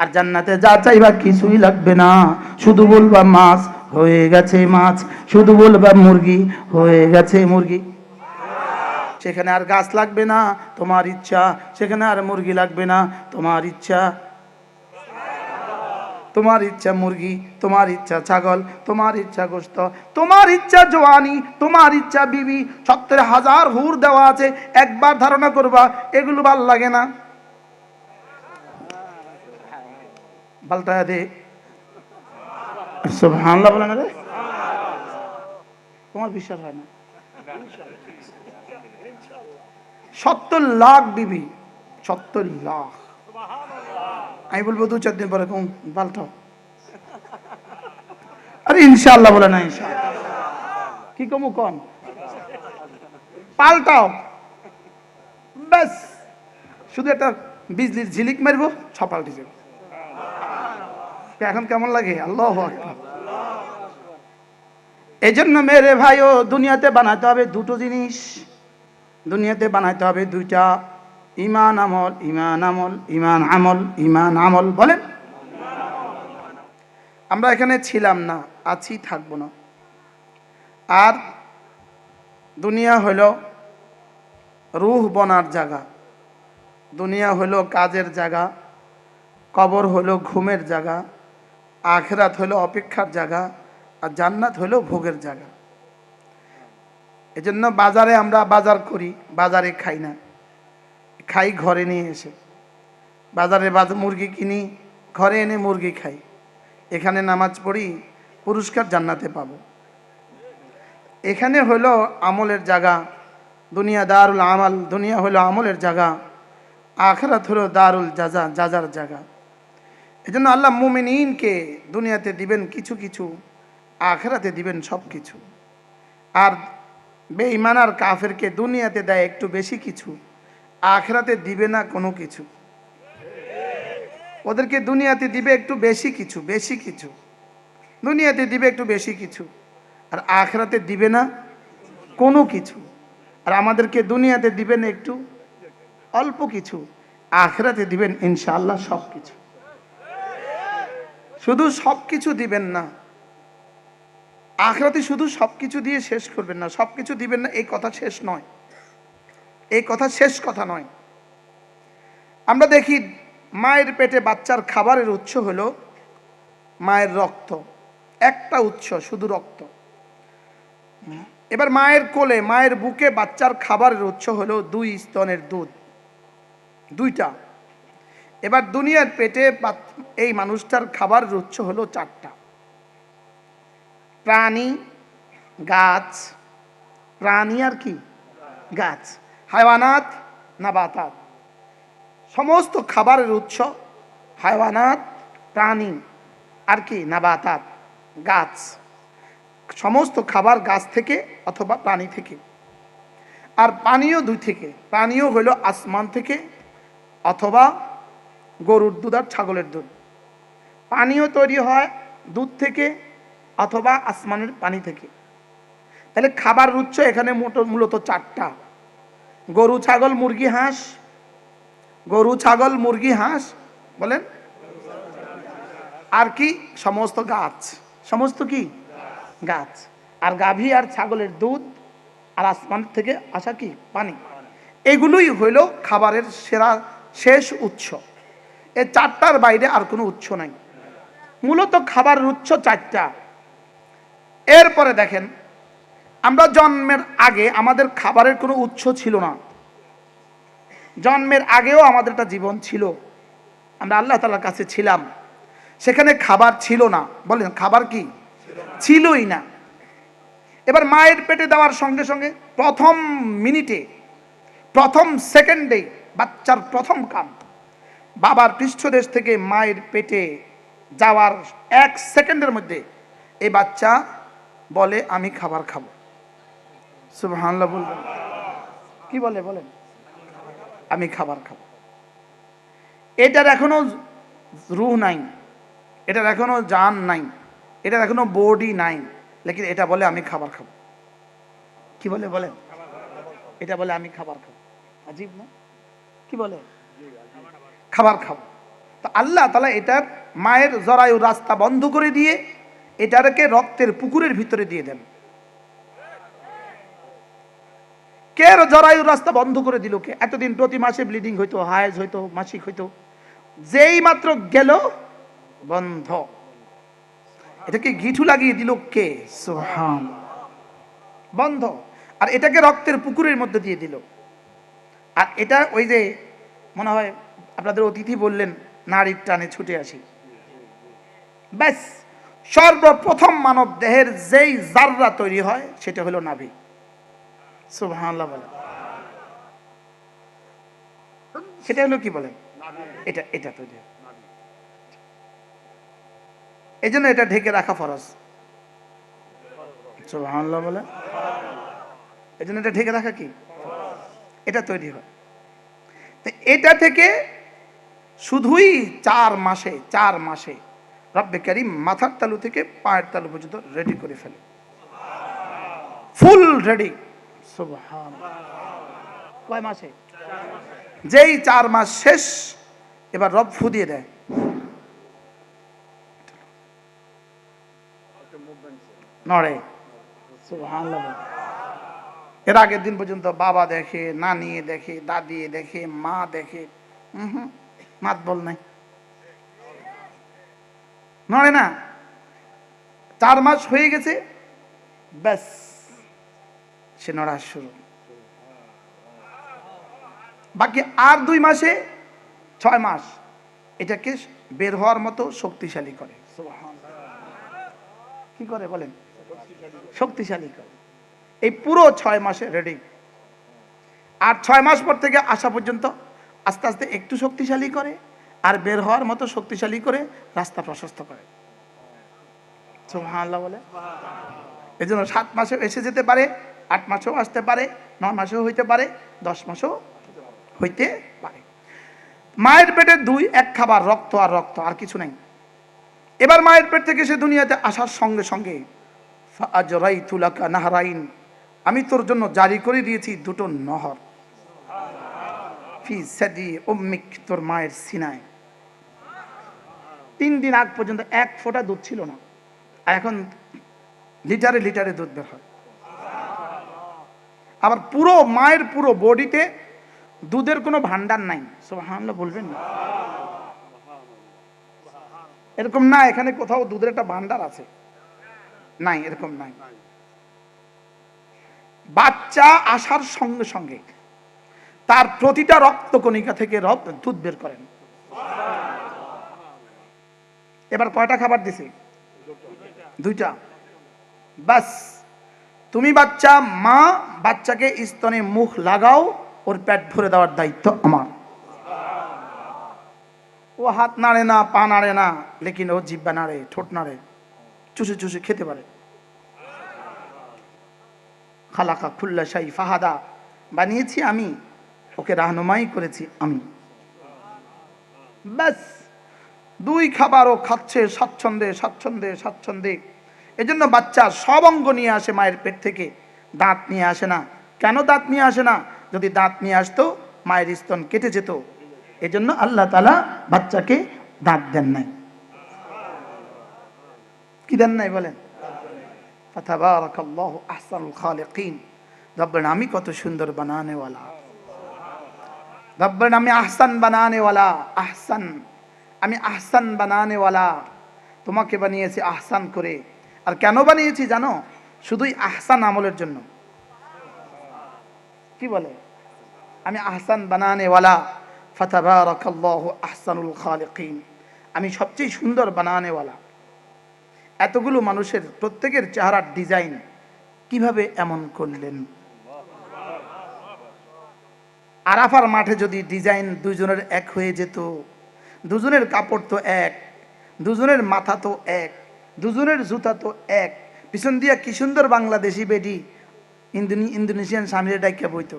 আর জান্নাতে যা চাইবা কিছুই লাগবে না। শুধু বলবা মাছ হয়ে গেছে মাছ, শুধু বলবা মুরগি হয়ে গেছে মুরগি। সেখানে আর গাছ লাগবে না, তোমার ইচ্ছা। সেখানে আর মুরগি লাগবে না, তোমার ইচ্ছা। তোমার ইচ্ছা মুরগি, তোমার ইচ্ছা ছাগল, তোমার ইচ্ছা গোস্ত, তোমার ইচ্ছা জোয়ানি, তোমার ইচ্ছা বিবি। সত্তর হাজার হুর দেওয়া আছে, একবার ধারণা করবা, এগুলো ভালো লাগে না। পাল্টা দে। সুবহানাল্লাহ বলে না রে তোমার বিশ্বাস হয় না। সত্তর লাখ বিবি, সত্তর লাখ। আমি বলব দু চার দিন পরে কম, পাল্টাও। আরে ইনশাল্লাহ বলে না ইনশাল্লাহ কি কমু কম পাল্টাও। ব্যাস। শুধু একটা বিজলির ঝিলিক মারবো ছপাল্টি যাবে এখন কেমন লাগে? আল্লাহ এই জন্য মেরে ভাইও দুনিয়াতে বানাতে হবে দুটো জিনিস। দুনিয়াতে বানাইতে হবে দুইটা। ইমান আমল ইমান আমল ইমান আমল ইমান আমল, বলেন। আমরা এখানে ছিলাম না, আছি, থাকব না। আর দুনিয়া হইল রুহ বনার জায়গা। দুনিয়া হইল কাজের জায়গা, কবর হইল ঘুমের জায়গা। আখেরাত হইল অপেক্ষার জায়গা আর জান্নাত হইল ভোগের জায়গা। এজন্য বাজারে আমরা বাজার করি, বাজারে খাই না। খাই ঘরে নিয়ে এসে। বাজারে বাজ মুরগি কিনি, ঘরে এনে মুরগি খাই। এখানে নামাজ পড়ি, পুরস্কার জান্নাতে পাবো। এখানে হলো আমলের জায়গা, দুনিয়া দারুল আমাল, দুনিয়া হলো আমলের জায়গা, আখরাত হলো দারুল জাজা, জাজার জায়গা। এই জন্য আল্লাহ মুমিনকে দুনিয়াতে দিবেন কিছু কিছু, আখরাতে দিবেন সব কিছু। আর বেঈমান আর কাফেরকে দুনিয়াতে দেয় একটু বেশি কিছু, আখরাতে দিবে না কোনো কিছু। ওদেরকে দুনিয়াতে দিবে একটু বেশি কিছু বেশি কিছু। দুনিয়াতে দিবে একটু বেশি কিছু, আর আখরাতে দিবে না কোনো কিছু। আর আমাদেরকে দুনিয়াতে দিবেন একটু অল্প কিছু, আখরাতে দিবেন ইনশাআল্লাহ সব কিছু। শুধু সব কিছু দিবেন না। আখরাতে শুধু সব কিছু দিয়ে শেষ করবেন না। সব কিছু দিবেন না, এই কথা শেষ নয়। এই কথা শেষ কথা নয়। আমরা দেখি মায়ের পেটে বাচ্চার খাবারের উৎস হলো মায়ের রক্ত। একটা উৎস, শুধু রক্ত। এবার মায়ের কোলে, মায়ের বুকে বাচ্চার খাবারের উৎস হলো দুই স্তনের দুধ। দুইটা। এবার দুনিয়ার পেটে এই মানুষটার খাবারের উৎস হলো চারটা। প্রাণী, গাছ। প্রাণী আর কি? গাছ। হায়ওয়ানাত নাবাতাত সমস্ত খাবারের উৎস হায়ওয়ানাত, প্রাণী আর কি? নাবাতাত গাছ। সমস্ত খাবার গাছ থেকে অথবা প্রাণী থেকে। আর পানীয় দুই থেকে। পানীয় হলো আসমান থেকে অথবা গরুর দুধ আর ছাগলের দুধ। পানীয় তৈরি হয় দুধ থেকে অথবা আসমানের পানি থেকে। তাহলে খাবার উৎস এখানে মোট- মূলত চারটা। গরু, ছাগল, মুরগি, হাঁস। গরু, ছাগল, মুরগি, হাঁস, বলেন। আর কি? সমস্ত গাছ। সমস্ত কি? গাছ। আর গাভী আর ছাগলের দুধ আর আসমান থেকে আসা কি? পানি। এগুলোই হইল খাবারের সেরা, শেষ উৎস। এ চারটার বাইরে আর কোনো উৎস নাই। মূলত খাবারের উৎস চারটা। এরপরে দেখেন, আমরা জন্মের আগে আমাদের খাবারের কোনো উৎস ছিল না। জন্মের আগেও আমাদের একটা জীবন ছিল। আমরা আল্লাহ তালার কাছে ছিলাম। সেখানে খাবার ছিল না। বলেন, খাবার কি? ছিলই না। এবার মায়ের পেটে দেওয়ার সঙ্গে সঙ্গে প্রথম মিনিটে, প্রথম সেকেন্ডে বাচ্চার প্রথম কাম। বাবার পৃষ্ঠদেশ থেকে মায়ের পেটে যাওয়ার এক সেকেন্ডের মধ্যে এই বাচ্চা বলে, আমি খাবার খাব। সুবহানাল্লাহ বলবেন কি বলে, বলেন? আমি খাবার খাব। এটার এখনও রুহ নাই, এটার এখনও জান নাই, এটার এখনও বডি নাই, লেকিন এটা বলে, আমি খাবার খাব। কি বলে, বলেন? এটা বলে, আমি খাবার খাব। আজীব না? কি বলে? খাবার খাব। তো আল্লাহ তালা এটার মায়ের জরায়ু রাস্তা বন্ধ করে দিয়ে এটাকে রক্তের পুকুরের ভিতরে দিয়ে দেন। কে জরায়ু রাস্তা বন্ধ করে দিল কে? এতদিন প্রতি মাসে ব্লিডিং হইতো হায়েজ হইতো, মাসিক হইতো। যেই মাত্র গেল, বন্ধ। এটাকে গিঠু লাগিয়ে দিল কে? সুবহান। বন্ধ। আর এটাকে রক্তের পুকুরের মধ্যে দিয়ে দিল। আর এটা ওই যে, মনে হয় আপনাদের অতিথি বললেন, নারীর টানে ছুটে আসি। ব্যাস, সর্বপ্রথম মানব দেহের যেই জাররা তৈরি হয়, সেটা হলো নাভি। বলে। সেটা হলো কি বলেন এটা এটা তৈরি এই জন্য এটা ঢেকে রাখা ফরজ। সুবহানাল্লাহ বলে। এই জন্য এটা ঢেকে রাখা কি? এটা তৈরি হয়। এটা থেকে শুধুই চার মাসে চার মাসে রব্বে কারিম মাথার তালু থেকে পায়ের তালু পর্যন্ত রেডি করে ফেলে। ফুল রেডি কয় মাসে? যেই চার মাস শেষ, এবার রব ফু দিয়ে দেয়। নড়ে। এর আগের দিন পর্যন্ত বাবা দেখে, নানি দেখে, দাদি দেখে, মা দেখে। হুম। মাত বল নাই। নয় না। চার মাস হয়ে গেছে, ব্যাস, সে নড়া শুরু। বাকি আর দুই মাসে, ছয় মাস, এটাকে বের হওয়ার মতো শক্তিশালী করে। কি করে বলেন? শক্তিশালী করে। এই পুরো ছয় মাসে রেডি আর ছয় মাস পর থেকে আসা পর্যন্ত আস্তে আস্তে একটু শক্তিশালী করে আর বের হওয়ার মতো শক্তিশালী করে রাস্তা প্রশস্ত করে। বলে? এই জন্য সাত মাসেও এসে যেতে পারে, আট মাসেও আসতে পারে, নয় মাসেও হইতে পারে, দশ মাসেও হইতে পারে। মায়ের পেটে দুই, এক খাবার, রক্ত আর রক্ত, আর কিছু নেই। এবার মায়ের পেট থেকে সে দুনিয়াতে আসার সঙ্গে সঙ্গে ফাজরাইতু লাকা নাহরাইন, আমি তোর জন্য জারি করে দিয়েছি দুটো নহর। তোর মায়ের সিনায়। তিন দিন আগ পর্যন্ত এক ফোঁটা দুধ ছিল না। এখন লিটারে লিটারে দুধ বের হয়। আবার পুরো মায়ের পুরো বডিতে দুধের কোনো ভান্ডার নাই। সুবহানাল্লাহ, বলবেন না? এরকম না, এখানে কোথাও দুধের একটা ভান্ডার আছে। নাই, এরকম নাই। বাচ্চা আসার সঙ্গে সঙ্গে তার প্রতিটা রক্তকণিকা থেকে রক্ত, দুধ বের করেন। এবার কয়টা খাবার দিছে? দুইটা। বাস, তুমি বাচ্চা, মা, বাচ্চাকে স্তনে মুখ লাগাও, ওর পেট ভরে দেওয়ার দায়িত্ব আমার। ও হাত নাড়ে না, পা নাড়ে না, লেকিন ও জিব্বা নাড়ে, ঠোঁট নাড়ে, চুষে চুষে খেতে পারে। খালাকা খুল্লা শাই ফাহাদা, বানিয়েছি আমি। ওকে রাহনুমাই করেছি আমি। ব্যাস, দুই খাবারও খাচ্ছে স্বাচ্ছন্দ্যে স্বাচ্ছন্দ্যে স্বাচ্ছন্দ্যে। এজন্য বাচ্চা সব অঙ্গ নিয়ে আসে মায়ের পেট থেকে। দাঁত নিয়ে আসে না। কেন দাঁত নিয়ে আসে না? যদি দাঁত নিয়ে আসতো, মায়ের স্তন কেটে যেত। এজন্য আল্লাহ তালা বাচ্চাকে দাঁত দেন নাই। কি দেন নাই বলেন? আমি কত সুন্দর বানানেওয়ালা। রব্বের আমি আহসান বানানেওয়ালা আহসান। আমি আহসান বানানেওয়ালা তোমাকে বানিয়েছি আহসান করে। আর কেন বানিয়েছি জানো? শুধুই আহসান আমলের জন্য। কি বলে? আমি আহসান বানানেওয়ালা ফাতাবারাকাল্লাহু আহসানুল খালিকিন। আমি সবচেয়ে সুন্দর বানানেওয়ালা এতগুলো মানুষের প্রত্যেকের চেহারার ডিজাইন কীভাবে এমন করলেন? আরাফার মাঠে যদি ডিজাইন দুজনের এক হয়ে যেত, দুজনের কাপড় তো এক, দুজনের মাথা তো এক, দুজনের জুতা তো এক, পিছন দিয়া কি সুন্দর বাংলাদেশি বেডি ইন্দোনেশিয়ান স্বামীর ডাইকা বইতো।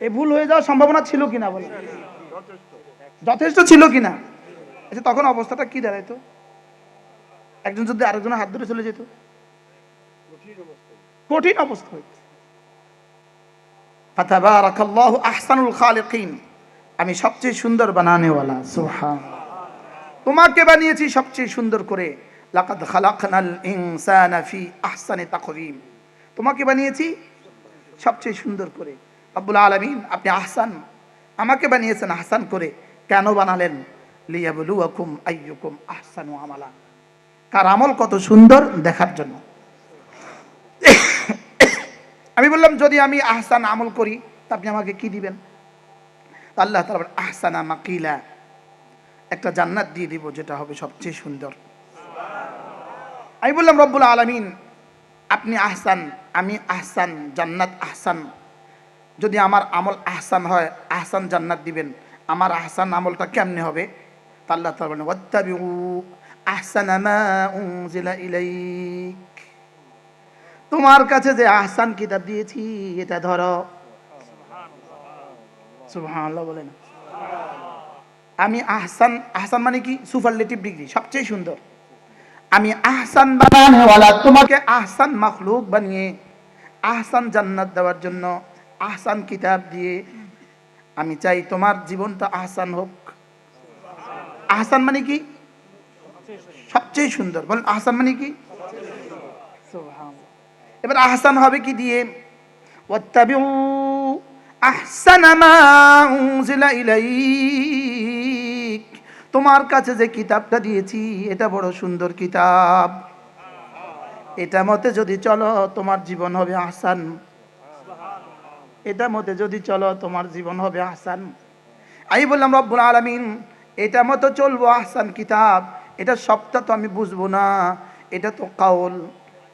এই ভুল হয়ে যাওয়ার সম্ভাবনা ছিল কিনা বলে? যথেষ্ট ছিল কিনা? আচ্ছা তখন অবস্থাটা কি দাঁড়াইতো? একজন যদি আরেকজনের হাত ধরে চলে যেত? কঠিন অবস্থা খালিকিন। আমি সবচেয়ে সুন্দর বানানেওয়ালা তোমাকে বানিয়েছি সবচেয়ে সুন্দর করে। তোমাকে বানিয়েছি সবচেয়ে সুন্দর করে। রব্বুল আলামিন, আপনি আহসান, আমাকে বানিয়েছেন আহসান করে কেন বানালেন? আমালা। কার আমল কত সুন্দর দেখার জন্য। আমি বললাম যদি আমি আহসান আমল করি তা আপনি আমাকে কি দিবেন? আল্লাহ বলেন, আহসানা মাকিলা। একটা জান্নাত দিয়ে দিব যেটা হবে সবচেয়ে সুন্দর। আমি বললাম রব্বুল আলামিন আপনি আহসান আমি আহসান জান্নাত আহসান। যদি আমার আমল আহসান হয় আহসান জান্নাত দিবেন। আমার আহসান আমলটা কেমনে হবে? আল্লাহ তাআলা বলেন আহসান আহসানা মা উনজিলা ইলাইক। তোমার কাছে যে আহসান কিতাব দিয়েছি, এটা ধরো। আমি আহসান আহসান মানে কি? সুপারলেটিভ ডিগ্রি, সবচেয়ে সুন্দর। আমি আহসান বানানেওয়ালা তোমাকে আহসান মখলুক বানিয়ে, আহসান জান্নাত দেওয়ার জন্য আহসান কিতাব দিয়ে আমি চাই তোমার জীবনটা আহসান হোক। আহসান মানে কি? সবচেয়ে সুন্দর। বল আহসান মানে কি? এবার আহসান হবে কি দিয়ে? তোমার কাছে যে কিতাবটা দিয়েছি, এটা বড় সুন্দর কিতাব। এটা মতে যদি চলো, তোমার জীবন হবে আহসান। এটা মতে যদি চলো, তোমার জীবন হবে আহসান। আমি বললাম, রব্বুল আলামিন, এটা মতো চলবো আহসান কিতাব। এটা সবটা তো আমি বুঝব না। এটা তো কাউল।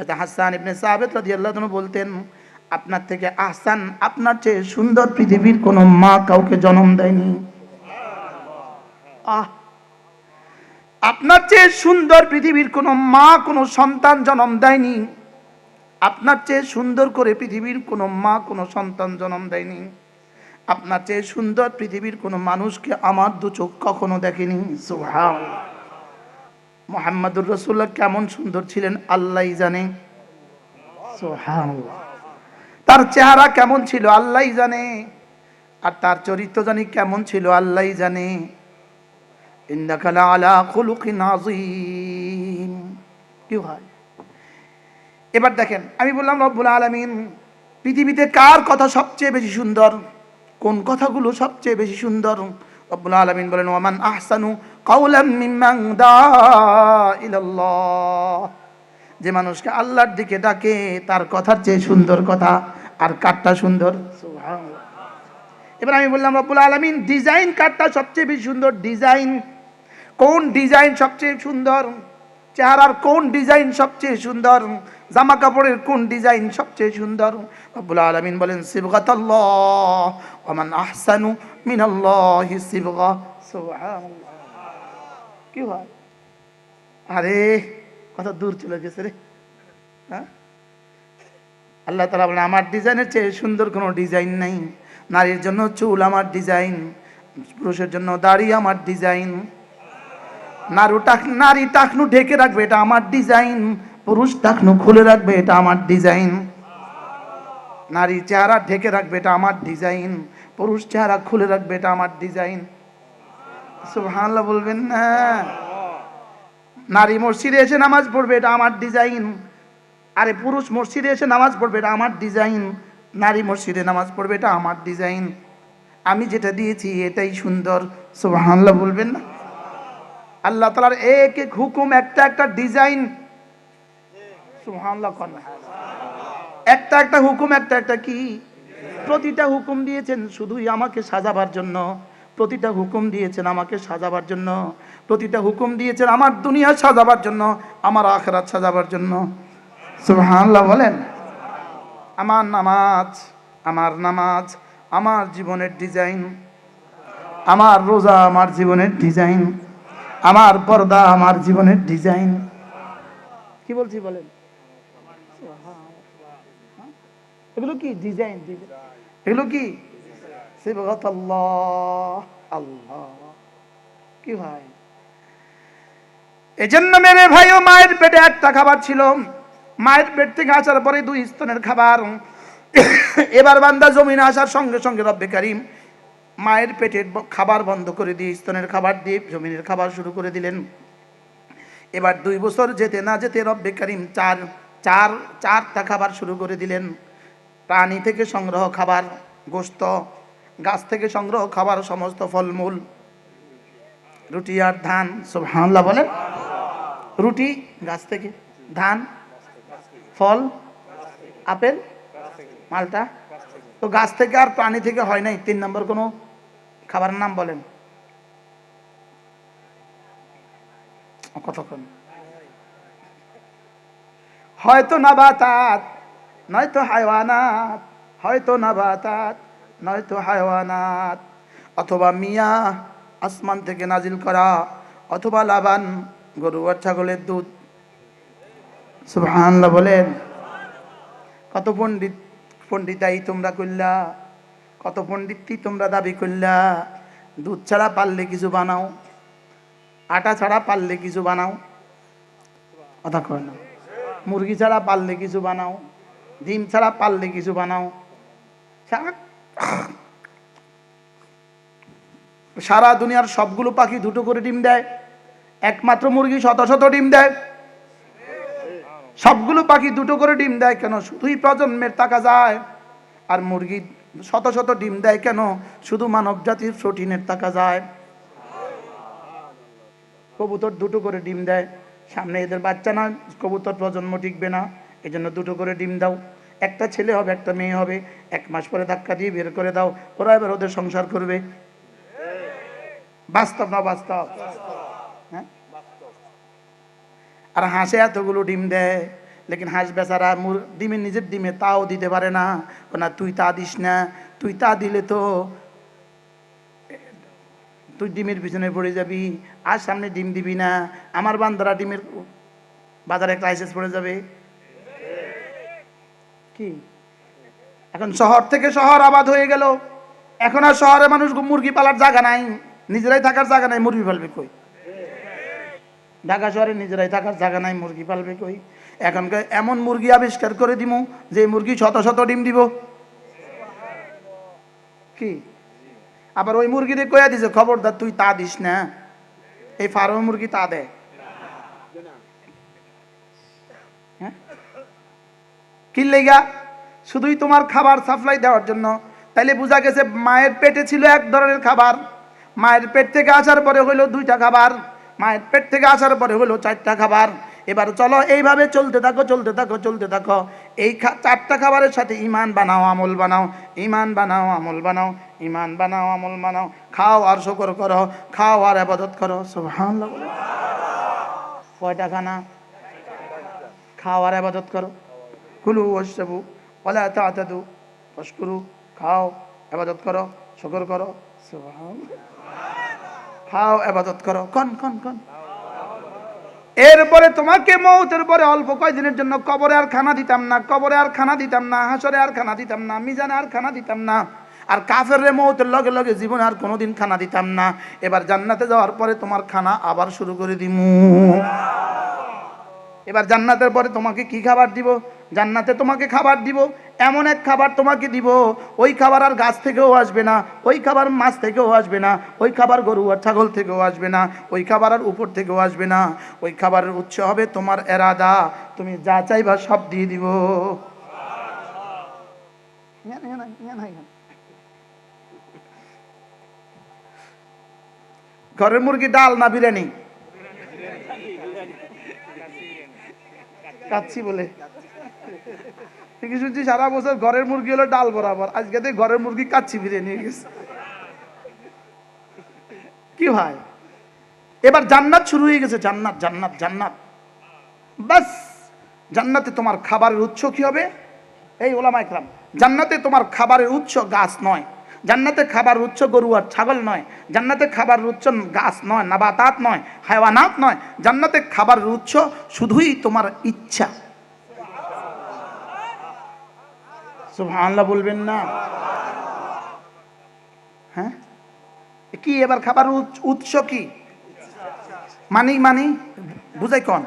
এটা হাসান ইবনে সাবিত রাদিয়াল্লাহু আনহু বলতেন, আপনার থেকে আহসান আপনার চেয়ে সুন্দর পৃথিবীর কোনো মা কাউকে জন্ম দেয়নি। আহ! আপনার চেয়ে সুন্দর পৃথিবীর কোনো মা, কোনো সন্তান জন্ম দেয়নি। আপনার চেয়ে সুন্দর করে পৃথিবীর কোনো মা, কোনো সন্তান জন্ম দেয়নি। আপনার চেয়ে সুন্দর পৃথিবীর কোনো মানুষকে আমার দু চোখ কখনো দেখেনি। সুহান মোহাম্মদুর রসুল্লাহ কেমন সুন্দর ছিলেন, আল্লাহ জানে। তার চেহারা কেমন ছিল, আল্লাহ জানে। আর তার চরিত্র জানি কেমন ছিল, আল্লাহ জানে। কি এবার দেখেন, আমি বললাম, রব্বুল আলামিন, পৃথিবীতে কার কথা সবচেয়ে বেশি সুন্দর? কোন কথাগুলো সবচেয়ে বেশি সুন্দর? রব্বুল আলামিন বলেন ওয়ামান আহসানু কাওলাম মিম্মান দা ইলাল্লাহ। যে মানুষকে আল্লাহর দিকে ডাকে, তার কথার চেয়ে সুন্দর কথা, আর কারটা সুন্দর। এবার আমি বললাম, রব্বুল আলামিন, ডিজাইন কারটা সবচেয়ে বেশি সুন্দর? ডিজাইন। কোন ডিজাইন সবচেয়ে সুন্দর? চেহারার কোন ডিজাইন সবচেয়ে সুন্দর? জামা কাপড়ের কোন ডিজাইন সবচেয়ে সুন্দর? রব্বুল আলামিন বলেন, সিবগাতাল্লাহ ওমান আহসানু মিনাল্লাহি সিবগা। সুবহানাল্লাহ। কি হয়? আরে, কত দূর চলে গেছে রে। হ্যাঁ? আল্লাহ তালা বলেন, আমার ডিজাইনের চেয়ে সুন্দর কোনো ডিজাইন নাই। নারীর জন্য চুল আমার ডিজাইন, পুরুষের জন্য দাড়ি আমার ডিজাইন। নারু টাক, নারী টাকনু ঢেকে রাখবে, এটা আমার ডিজাইন। পুরুষ টাকনু খুলে রাখবে, এটা আমার ডিজাইন। নারী চেহারা ঢেকে রাখবে, এটা আমার ডিজাইন। পুরুষ চেহারা খুলে রাখবে, এটা আমার ডিজাইন। সুবহানাল্লাহ বলবেন না নারী মসজিদে এসে নামাজ পড়বে, এটা আমার ডিজাইন আরে পুরুষ মসজিদে এসে নামাজ পড়বে, এটা আমার ডিজাইন নারী মসজিদে নামাজ পড়বে, এটা আমার ডিজাইন আমি যেটা দিয়েছি, এটাই সুন্দর। সুবহানাল্লাহ বলবেন না? আল্লাহ তালার এক এক হুকুম, একটা একটা ডিজাইন সুবহানাল্লাহ না। একটা একটা হুকুম, একটা একটা কি? প্রতিটা হুকুম দিয়েছেন, শুধুই আমাকে সাজাবার জন্য। প্রতিটা হুকুম দিয়েছেন আমাকে সাজাবার জন্য। প্রতিটা হুকুম দিয়েছেন আমার দুনিয়া সাজাবার জন্য, আমার আখরাত সাজাবার জন্য। সুবহানাল্লাহ বলেন, আমার নামাজ আমার নামাজ, আমার জীবনের ডিজাইন আমার রোজা আমার জীবনের ডিজাইন আমার পর্দা আমার জীবনের ডিজাইন কি বলছি বলেন? এগুলো কি? ডিজাইন এগুলো কি? সিবগত আল্লাহ আল্লাহ। কি ভাই? এজন্য মেরে ভাই, ও মায়ের পেটে একটা খাবার ছিল। মায়ের পেট থেকে আসার পরে দুই স্তনের খাবার। এবার বান্দা জমিনে আসার সঙ্গে সঙ্গে রব্বে কারিম মায়ের পেটের খাবার বন্ধ করে দিয়ে স্তনের খাবার দিয়ে জমিনের খাবার শুরু করে দিলেন। এবার দুই বছর যেতে না যেতে রব্বে কারিম চার চার, চারটা খাবার শুরু করে দিলেন। প্রাণী থেকে সংগ্রহ খাবার গোস্ত গাছ থেকে সংগ্রহ, খাবার, সমস্ত ফলমূল, রুটি আর ধান সব হামলা বলেন। রুটি, গাছ থেকে, ধান, ফল, আপেল, মালটা। তো গাছ থেকে আর প্রাণী থেকে হয় নাই, তিন নম্বর কোনো খাবারের নাম বলেন। কতক্ষণ? হয়তো নাবাতাত, নয়তো হায়ওয়ানাত, হয়তো নাবাতাত। নয়তো হায়ওয়ানাত, অথবা মিয়া আসমান থেকে নাজিল করা, অথবা লাবান গরু আর ছাগলের দুধ। সুবহানাল্লাহ বলেন, কত পণ্ডিত, পণ্ডিতাই তোমরা করলা কত পণ্ডিতই তোমরা দাবি করলা দুধ ছাড়া পারলে কিছু বানাও, আটা ছাড়া পারলে কিছু বানাও, কথা কয় না। মুরগি ছাড়া পারলে কিছু বানাও, ডিম ছাড়া পারলে কিছু বানাও, সারা- সারা দুনিয়ার সবগুলো পাখি দুটো করে ডিম দেয়। একমাত্র মুরগি শত শত ডিম দেয়। সবগুলো পাখি দুটো করে ডিম দেয় কেন? শুধুই প্রজন্মের টাকা যায়। আর মুরগি শত শত ডিম দেয় কেন? শুধু মানব জাতির প্রোটিনের টাকা যায়। কবুতর দুটো করে ডিম দেয়। সামনে এদের বাচ্চা না, কবুতর প্রজন্ম টিকবে না। এই জন্য দুটো করে ডিম দাও। একটা ছেলে হবে, একটা মেয়ে হবে। এক মাস পরে ধাক্কা দিয়ে বের করে দাও। ওরা এবার ওদের সংসার করবে। বাস্তব না বাস্তব? হ্যাঁ? আর হাঁসে এতগুলো ডিম দেয়, লেকিন হাঁস বেচারা মুর, ডিমের নিজের ডিমে তাও দিতে পারে না। না, তুই তা দিস না, তুই তা দিলে তো তুই ডিমের পিছনে পড়ে যাবি, আর সামনে ডিম দিবি না। আমার বান্দারা ডিমের বাজারে ক্রাইসিস পড়ে যাবে। কি? এখন শহর থেকে শহর আবাদ হয়ে গেল। এখন আর শহরে মানুষ মুরগি পালার জায়গা নাই। নিজেরাই থাকার জায়গা নাই, মুরগি পালবে কই? ঢাকা শহরে নিজেরাই থাকার জায়গা নাই, মুরগি পালবে কই? এখনকার এমন মুরগি আবিষ্কার করে দিমু, যে মুরগি শত শত ডিম দিব। কি? আবার ওই মুরগিরে কয়া দিছে, খবরদার, তুই তা দিস না। এই ফার্মে মুরগি তা দেয়। হ্যাঁ? কি লেগা? শুধুই তোমার খাবার সাপ্লাই দেওয়ার জন্য। তাইলে বোঝা গেছে মায়ের পেটে ছিল এক ধরনের খাবার। মায়ের পেট থেকে আসার পরে হইল দুইটা খাবার, মায়ের পেট থেকে আসার পরে হলো চারটা খাবার। এবার চলো এইভাবে চলতে থাকো চলতে থাকো চলতে থাকো। এই চারটা খাবারের সাথে ইমান বানাও, আমল বানাও। ইমান বানাও, আমল বানাও। ইমান বানাও, আমল বানাও। খাও আর শকর করো, খাও আর আবাদত করো। বলো। কয়টা খানা? খাও আর আবাদত করো। কুলু ওয়াশরাবু, ওয়ালা তাতাদু ওয়াশকুরু খাও, আবাদত করো, শুকর করো। সুবহানাল্লাহ। খাও আবাদত করো। কন কন কন। এরপরে তোমাকে মৌতের পরে অল্প কয়দিনের জন্য কবরে আর খানা দিতাম না, কবরে আর খানা দিতাম না, হাসরে আর খানা দিতাম না, মিজানে আর খানা দিতাম না, আর কাফের রে মৌতের লগে লগে জীবনে আর কোনোদিন খানা দিতাম না। এবার জান্নাতে যাওয়ার পরে তোমার খানা আবার শুরু করে দিমু। এবার জান্নাতের পরে তোমাকে কি খাবার দিব? জান্নাতে তোমাকে খাবার দিব। এমন এক খাবার তোমাকে দিব, ওই খাবার আর গাছ থেকেও আসবে না, ওই খাবার মাছ থেকেও আসবে না, ওই খাবার গরু আর ছাগল থেকেও আসবে না, ওই খাবার আর উপর থেকেও আসবে না, ওই খাবারের উৎস হবে তোমার এরাদা, তুমি যা চাইবা সব দিয়ে দিব। ঘরের মুরগি ডাল না বিরিয়ানি? কাচ্ছি বলে। ঠিকই শুনছি সারা বছর ঘরের মুরগি হলো ডাল বরাবর। আজকে দেখ ঘরের মুরগি কাচ্ছি ফিরে নিয়ে গেছে। কি ভাই? এবার জান্নাত শুরু হয়ে গেছে। জান্নাত জান্নাত জান্নাত। বাস জান্নাতে তোমার খাবারের উৎস কি হবে? এই ওলামা একরাম, জান্নাতে তোমার খাবারের উৎস গাছ নয়। জান্নাতে খাবার উৎস গরু আর ছাগল নয়। জান্নাতে খাবার উৎস গাছ নয়, নাবাতাত নয়, হায়ওয়ানাত নয়। জান্নাতে খাবার উৎস শুধুই তোমার ইচ্ছা। সুবহানাল্লাহ বলবেন না। হ্যাঁ? কি এবার খাবার উৎস- কি? মানি মানি, বুঝাই কন।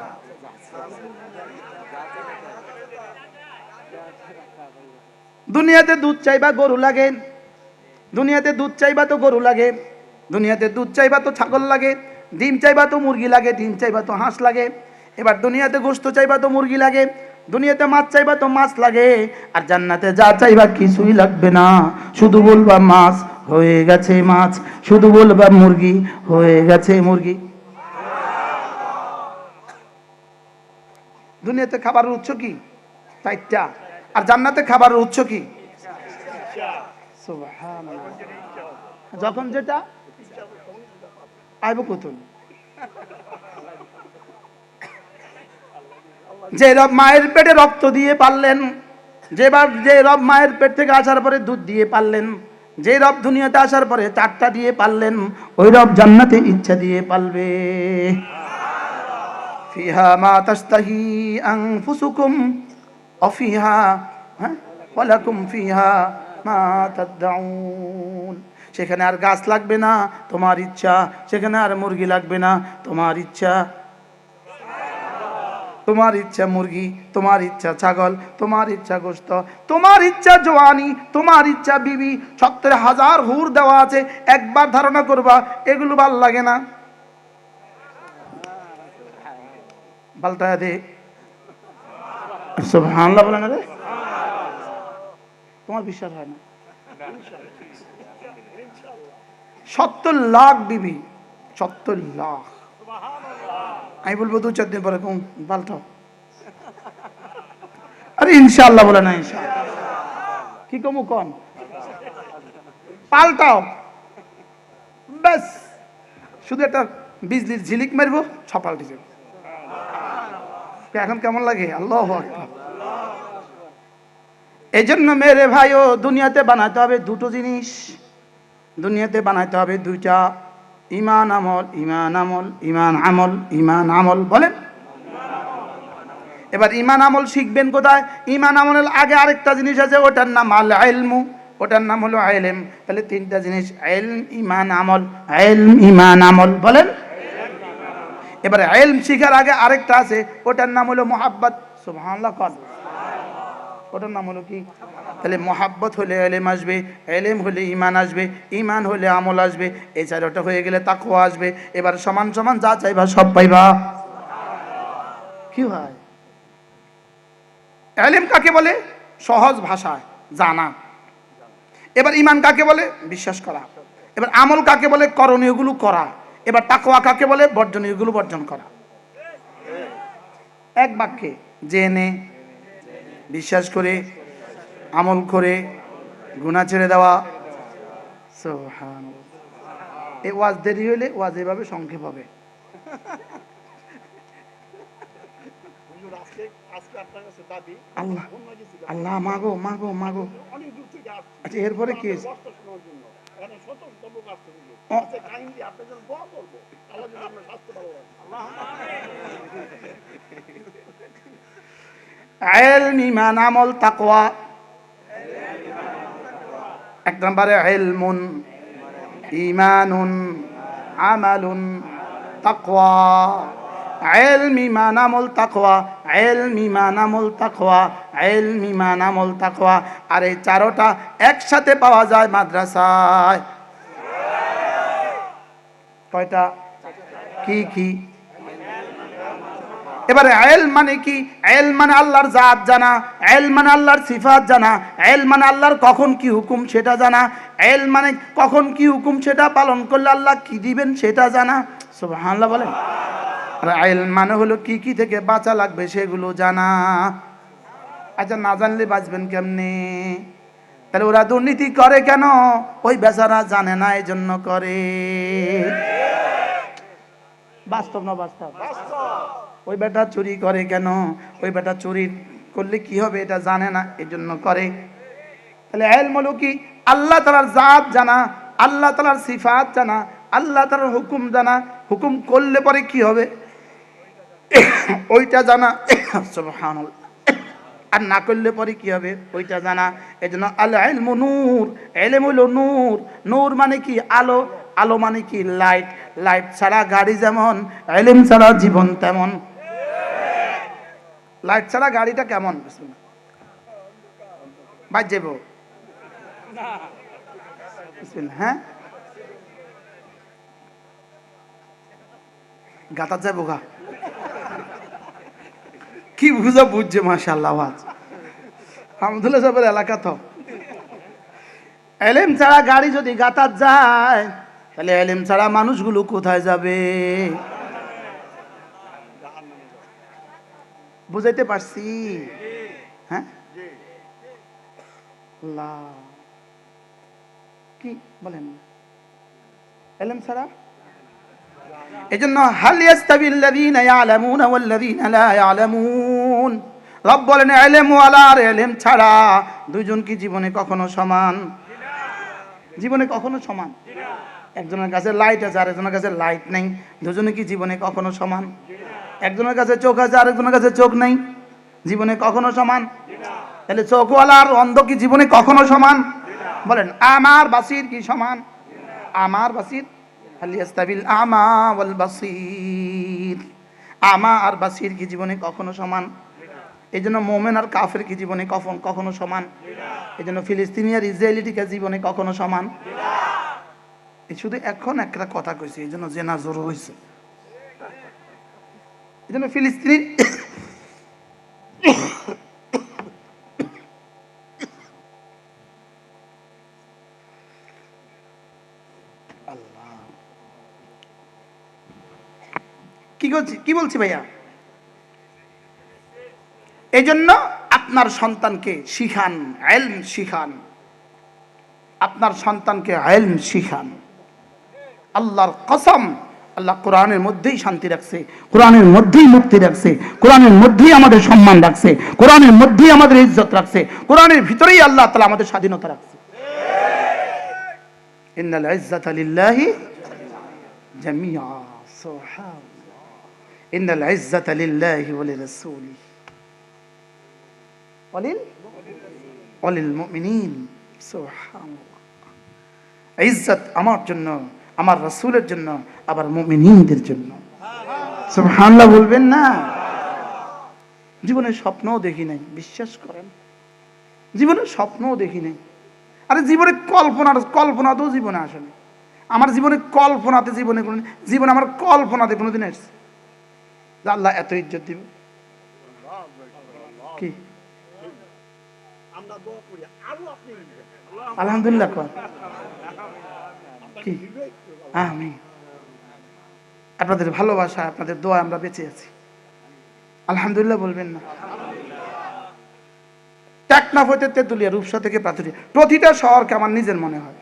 দুনিয়াতে দুধ চাইবা গরু লাগে। দুনিয়াতে দুধ চাইবা তো গরু লাগে। দুনিয়াতে দুধ চাইবা তো ছাগল লাগে। ডিম চাইবা তো মুরগি লাগে, ডিম চাইবা তো হাঁস লাগে। এবার দুনিয়াতে গোস্ত চাইবা তো মুরগি লাগে। দুনিয়াতে মাছ চাইবা তো মাছ লাগে, আর জান্নাতে যা চাইবা কিছুই লাগবে না। শুধু বলবা মাছ হয়ে গেছে মাছ, শুধু বলবা মুরগি হয়ে গেছে মুরগি। দুনিয়াতে খাবারের উৎস কি? চারটা। আর জান্নাতে খাবারের উৎস কি? যখন যেটা, আইব কুতুল যে রব মায়ের পেটে রক্ত দিয়ে পারলেন যেবার যে রব মায়ের পেট থেকে আসার পরে দুধ দিয়ে পারলেন, যে রব দুনিয়াতে আসার পরে চারটা দিয়ে পারলেন, ওই রব জান্নাতে ইচ্ছা দিয়ে পালবে। ফিহা মা তাস্তাহি আনফুসুকুম, অফিহা হ্যাঁ ফিহা মা সেখানে আর গাছ লাগবে না, তোমার ইচ্ছা। সেখানে আর মুরগি লাগবে না, তোমার ইচ্ছা। তোমার ইচ্ছা মুরগি, তোমার ইচ্ছা ছাগল, তোমার ইচ্ছা গোস্ত, তোমার ইচ্ছা জোয়ানি, তোমার ইচ্ছা বিবি, সত্তর হাজার হুর দেওয়া আছে, একবার ধারণা করবা, এগুলো ভালো লাগে না। তোমার বিশ্বাস হয় না? সত্তর লাখ বিবি, সত্তর লাখ। আমি বলব দু চার দিন পরে কম পাল্টাও। আরে ইনশাআল্লাহ বলে না কি কমু কন? পাল্টাও। ব্যাস। শুধু একটা বিজলির ঝিলিক মারবো, ছপাল্টি যাবে। এখন কেমন লাগে? আল্লাহ এই জন্য মেরে ভাইও, দুনিয়াতে বানাতে হবে দুটো জিনিস। দুনিয়াতে বানাইতে হবে দুইটা। ইমান আমল ইমান আমল ইমান আমল ইমান আমল বলেন। এবার ইমান আমল শিখবেন কোথায়? ইমান আমলের আগে আরেকটা জিনিস আছে, ওটার নাম আল আইলমু ওটার নাম হলো আইলেম তাহলে তিনটা জিনিস আইলম ইমান আমল আইলম ইমান আমল বলেন। এবারে আইলম শিখার আগে আরেকটা আছে, ওটার নাম হলো মোহাব্বত। সুবহানাল্লাহ ওটার নাম হলো কি? তাহলে মহাব্বত হলে এলেম আসবে, এলেম হলে ইমান আসবে ইমান হলে আমল আসবে, এই চারোটা হয়ে গেলে তাকওয়া আসবে। এবার সমান সমান যা চাইবা সব পাইবা। কি হয় এলেম কাকে বলে? সহজ ভাষায়, জানা। এবার ইমান কাকে বলে? বিশ্বাস করা। এবার আমল কাকে বলে? করণীয়গুলো করা। এবার তাকওয়া কাকে বলে? বর্জনীয়গুলো বর্জন করা। এক বাক্যে, জেনে, বিশ্বাস করে আমল করে গুণা ছেড়ে দেওয়া সুবহানাল্লাহ। এই ওয়াজ দেরি হইলে ওয়াজ এভাবে সংক্ষেপ হবে আল্লাহ মাগো মাগো মাগো আচ্ছা এরপরে কি হয়েছে? আমল তাকওয়া এক নম্বরে এলমুন ইমানুন আমালুন, তাকওয়া। এলম ইমান আমল তাকওয়া এলম ইমান আমল তাকওয়া এলম ইমান আমল তাকওয়া। আর এই চারোটা একসাথে পাওয়া যায় মাদ্রাসায়। কয়টা? কি কি? এবারে এল মানে কি? এল মানে আল্লাহর জাত জানা, এল মানে আল্লাহর সিফাত জানা, এল মানে আল্লাহর কখন কি হুকুম সেটা জানা, এল মানে কখন কি হুকুম সেটা পালন করলে আল্লাহ কি দিবেন সেটা জানা। সব সুবহানাল্লাহ বলেন। আর এল মানে হলো কি কি থেকে বাঁচা লাগবে সেগুলো জানা। আচ্ছা না জানলে বাঁচবেন কেমনে? তাহলে ওরা দুর্নীতি করে কেন? ওই বেচারা জানে না এই জন্য করে। বাস্তব না বাস্তব? ওই বেটা চুরি করে কেন? ওই বেটা চুরি করলে কি হবে এটা জানে না এই জন্য করে। তাহলে এলম হলো কি? আল্লাহ তালার জাত জানা, আল্লাহ তালার সিফাত জানা, আল্লাহ তালার হুকুম জানা। হুকুম করলে পরে কি হবে? ওইটা জানা। সুবহানাল্লাহ। আর না করলে পরে কি হবে? ওইটা জানা। এই জন্য আল ইলমু নূর। এলেম হলো নূর। নূর মানে কি? আলো। আলো মানে কি? লাইট। লাইট ছাড়া গাড়ি যেমন, এলেম ছাড়া জীবন তেমন। লাইট ছাড়া গাড়িটা কেমন? বাজ হ্যাঁ? গা। কি বুঝা বুঝছে মাশাল্লাহ আহমদুল্লাহ সাহেবের এলাকা তো। এলেম ছাড়া গাড়ি যদি গাতার যায়, তাহলে এলেম ছাড়া মানুষগুলো কোথায় যাবে? বুঝাইতে পারছি। হ্যাঁ? কি বলেন? এলেম ছাড়া? এজন্য, হাল ইয়াস্তাবিল্লাযীনা ইয়ালামুনা ওয়াল্লাযীনা লা ইয়ালামুন। রব বলেন ওয়ালা আর ইলম ছাড়া দুইজন কি জীবনে কখনো সমান? জীবনে কখনো সমান? একজনের কাছে লাইট আছে, আরেকজনের কাছে লাইট নেই। দুজনে কি জীবনে কখনো সমান? একজনের কাছে চোখ আছে, আরেকজনের কাছে চোখ নেই। জীবনে কখনো সমান? তাহলে চোখওয়ালা আর অন্ধ কি জীবনে কখনো সমান? বলেন, আমার বাসির কি সমান? আমার বাসির? হালিয়াস্তাবিল আমা ওয়াল বাসির। বাসির কি জীবনে কখনো সমান? এই জন্য মোমেন আর কাফের কি জীবনে কখন কখনো সমান? এই জন্য ফিলিস্তিনি আর ইসরায়েলিটিকে জীবনে কখনো সমান? শুধু এখন একটা কথা কইছে এই জন্য জেনা জোর হয়েছে এই জন্য ফিলিস্তিনি কি বলছি ভাইয়া? এই জন্য আপনার সন্তানকে শিখান, এলম শিখান। আপনার সন্তানকে এলম শিখান। আল্লাহর কসম আল্লাহ কোরআনের মধ্যেই শান্তি রাখছে, কোরআনের মধ্যেই মুক্তি রাখছে, কোরআনের মধ্যেই আমাদের সম্মান রাখছে, কোরআনের মধ্যেই আমাদের ইজ্জত রাখছে, কোরআনের ভিতরেই আল্লাহ তালা আমাদের স্বাধীনতা রাখছে। ইজ্জত আমার জন্য আমার রাসূলের জন্য আবার মুমিনিনদের জন্য। সুবহানাল্লাহ বলবেন না। জীবনে স্বপ্নও দেখি নাই বিশ্বাস করেন। জীবনে স্বপ্নও দেখি নাই। আরে জীবনে কল্পনার কল্পনা তো জীবনে আসে না আমার জীবনে কল্পনাতে জীবনে কোনো জীবনে আমার কল্পনাতে কোনোদিন এসছে আল্লাহ এত ইজ্জত দিবে। কি। আলহামদুলিল্লাহ কি? আমি আপনাদের ভালোবাসা, আপনাদের দোয়া আমরা বেঁচে আছি। আলহামদুলিল্লাহ বলবেন না। টেকনাফ হইতে তেঁতুলিয়া রূপসা থেকে পাথুরিয়া। প্রতিটা শহরকে আমার নিজের মনে হয়।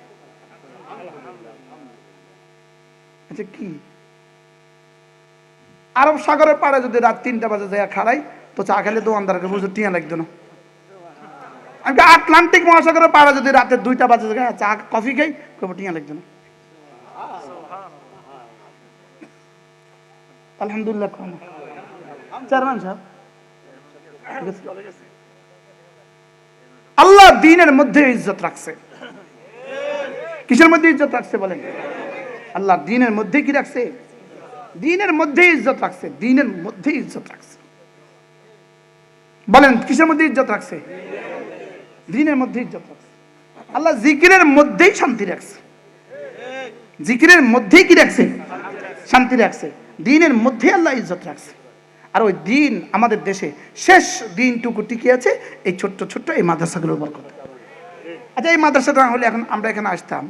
আচ্ছা কি? আরব সাগরের পাড়ে যদি রাত তিনটা বাজে যায় খাড়াই, তো চা খেলে দোকানদারকে বুঝে টিয়া লাগতো না। আমি আটলান্টিক মহাসাগরের পাড়ে যদি রাতে দুইটা বাজে যায় চা, কফি খাই টিয়া লাগতো না। আলহামদুলিল্লাহ চেয়ারম্যান সাহেব আল্লাহ দিনের মধ্যে ইজ্জত রাখছে। কিসের মধ্যে ইজ্জত রাখছে বলেন? আল্লাহ দিনের মধ্যে কি রাখছে? দিনের মধ্যে ইজ্জত রাখছে, দিনের মধ্যে ইজ্জত রাখছে। বলেন, কিসের মধ্যে ইজ্জত রাখছে? দিনের মধ্যে ইজ্জত রাখছে। আল্লাহ জিকিরের মধ্যেই শান্তি রাখছে। জিকিরের মধ্যেই কি রাখছে? শান্তি রাখছে। দিনের মধ্যে আল্লাহ ইজ্জত রাখছে। আর ওই দিন আমাদের দেশে শেষ দিনটুকু টিকে আছে এই ছোট্ট ছোট্ট এই মাদ্রাসাগুলোর বরকত। আচ্ছা এই মাদ্রাসাটা হলে এখন আমরা এখানে আসতাম।